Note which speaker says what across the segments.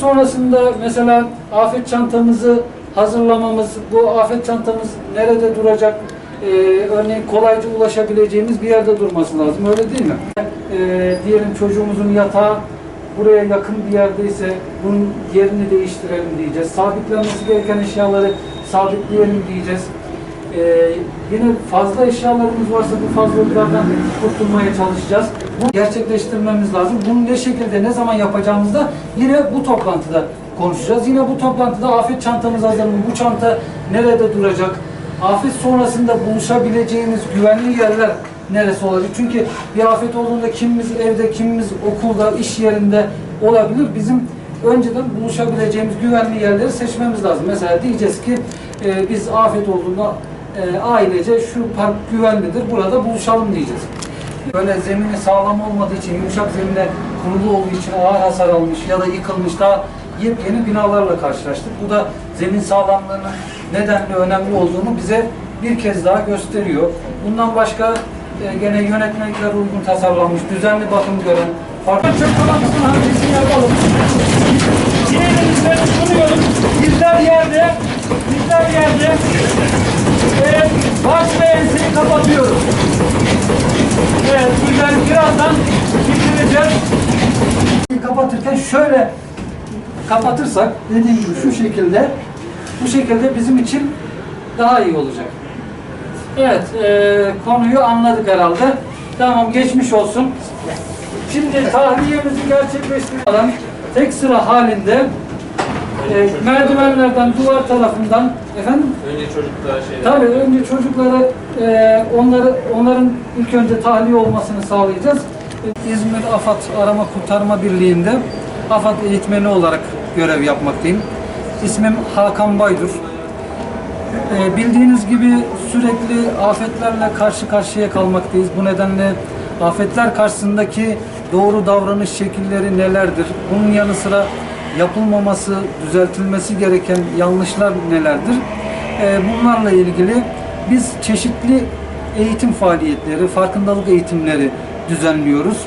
Speaker 1: sonrasında mesela afet çantamızı hazırlamamız, bu afet çantamız nerede duracak, e, örneğin kolayca ulaşabileceğimiz bir yerde durması lazım, öyle değil mi? E, diyelim çocuğumuzun yatağı buraya yakın bir yerdeyse bunun yerini değiştirelim diyeceğiz. Sabitlenmesi gereken eşyaları sabitleyelim diyeceğiz. Ee, yine fazla eşyalarımız varsa bu fazlalıklardan kurtulmaya çalışacağız. Bu gerçekleştirmemiz lazım. Bunu ne şekilde, ne zaman yapacağımızı da yine bu toplantıda konuşacağız. Yine bu toplantıda afet çantamız hazır mı? Bu çanta nerede duracak? Afet sonrasında buluşabileceğimiz güvenli yerler neresi olacak? Çünkü bir afet olduğunda kimimiz evde, kimimiz okulda, iş yerinde olabilir. Bizim önceden buluşabileceğimiz güvenli yerleri seçmemiz lazım. Mesela diyeceğiz ki e, biz afet olduğunda e, ailece şu park güvenlidir, burada buluşalım diyeceğiz. Böyle zemini sağlam olmadığı için, yumuşak zeminde kurulu olduğu için ağır hasar almış ya da yıkılmış daha yepyeni binalarla karşılaştık. Bu da zemin sağlamlığının nedenli önemli olduğunu bize bir kez daha gösteriyor. Bundan başka e, gene yönetmelikler uygun tasarlanmış, düzenli bakım gören, farklı çöp kalamasının hamlesini yapalım. Yerimizde tutunuyoruz. Bizler yerde, bizler yerde baş ve enseyi kapatıyoruz. Evet, bizler birazdan bitireceğiz. Kapatırken şöyle kapatırsak dediğim gibi şu şekilde bu şekilde bizim için daha iyi olacak. Evet, e, konuyu anladık herhalde. Tamam, geçmiş olsun. Şimdi tahliyemizi gerçekleştirmeden tek sıra halinde e, merdivenlerden duvar tarafından efendim
Speaker 2: Önce çocuklara şey
Speaker 1: tabii önce çocuklara e, onları onların ilk önce tahliye olmasını sağlayacağız. İzmir AFAD Arama Kurtarma Birliği'nde AFAD eğitmeni olarak görev yapmaktayım. İsmim Hakan Baydur. E, bildiğiniz gibi sürekli afetlerle karşı karşıya kalmaktayız. Bu nedenle afetler karşısındaki doğru davranış şekilleri nelerdir? Bunun yanı sıra yapılmaması, düzeltilmesi gereken yanlışlar nelerdir? E, bunlarla ilgili biz çeşitli eğitim faaliyetleri, farkındalık eğitimleri düzenliyoruz.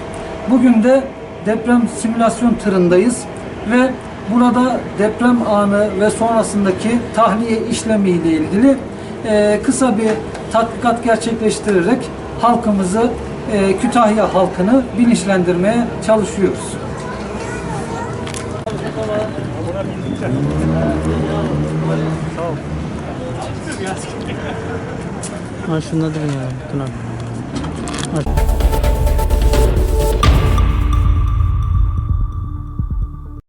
Speaker 1: Bugün de deprem simülasyon tırındayız ve burada deprem anı ve sonrasındaki tahliye işlemi ile ilgili e, kısa bir tatbikat gerçekleştirerek halkımızı, e, Kütahya halkını bilinçlendirmeye çalışıyoruz.
Speaker 3: Ha şunda durun ya. Dur abi.